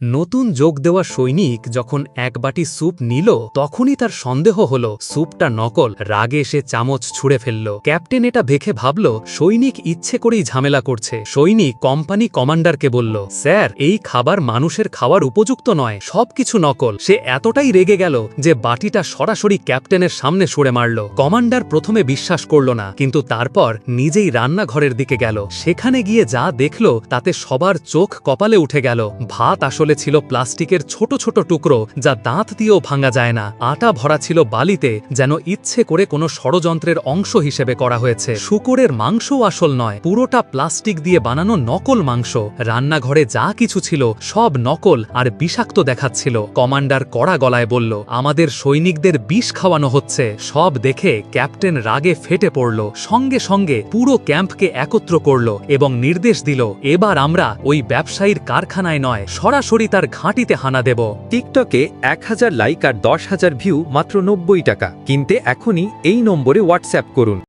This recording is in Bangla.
নতুন যোগ দেওয়া সৈনিক যখন এক বাটি স্যুপ নিল, তখনই তার সন্দেহ হল, স্যুপটা নকল, রাগে সে চামচ ছুঁড়ে ফেলল। ক্যাপ্টেন এটা দেখে ভাবল, সৈনিক ইচ্ছে করেই ঝামেলা করছে। সৈনিক কোম্পানি কমান্ডারকে বলল, স্যার, এই খাবার মানুষের খাওয়ার উপযুক্ত নয়, সবকিছু নকল। সে এতটাই রেগে গেল যে বাটিটা সরাসরি ক্যাপ্টেনের সামনে সরে মারল। কমান্ডার প্রথমে বিশ্বাস করল না, কিন্তু তারপর নিজেই রান্নাঘরের দিকে গেল। সেখানে গিয়ে যা দেখল, তাতে সবার চোখ কপালে উঠে গেল। ভাত আসলে ছিল প্লাস্টিকের ছোট ছোট টুকরো যা দাঁত দিয়েও ভাঙা যায় না। আটা ভরা ছিল বালিতে, যেন ইচ্ছে করে কোনো ষড়যন্ত্রের অংশ হিসেবে করা হয়েছে। শুকুরের মাংসও আসল নয়, পুরোটা প্লাস্টিক দিয়ে বানানো নকল মাংস। রান্নাঘরে যা কিছু ছিল, সব নকল আর বিষাক্ত দেখাচ্ছিল। কমান্ডার কড়া গলায় বলল, আমাদের সৈনিকদের বিষ খাওয়ানো হচ্ছে। সব দেখে ক্যাপ্টেন রাগে ফেটে পড়ল। সঙ্গে সঙ্গে পুরো ক্যাম্পকে একত্র করল এবং নির্দেশ দিল, এবার আমরা ওই ব্যবসায়ীর কারখানায় নয়, সরাসরি তার ঘাঁটিতে হানা দেব। টিকটকে এক হাজার লাইক আর দশ হাজার ভিউ মাত্র নব্বই টাকা। কিনতে এখনই এই নম্বরে হোয়াটসঅ্যাপ করুন।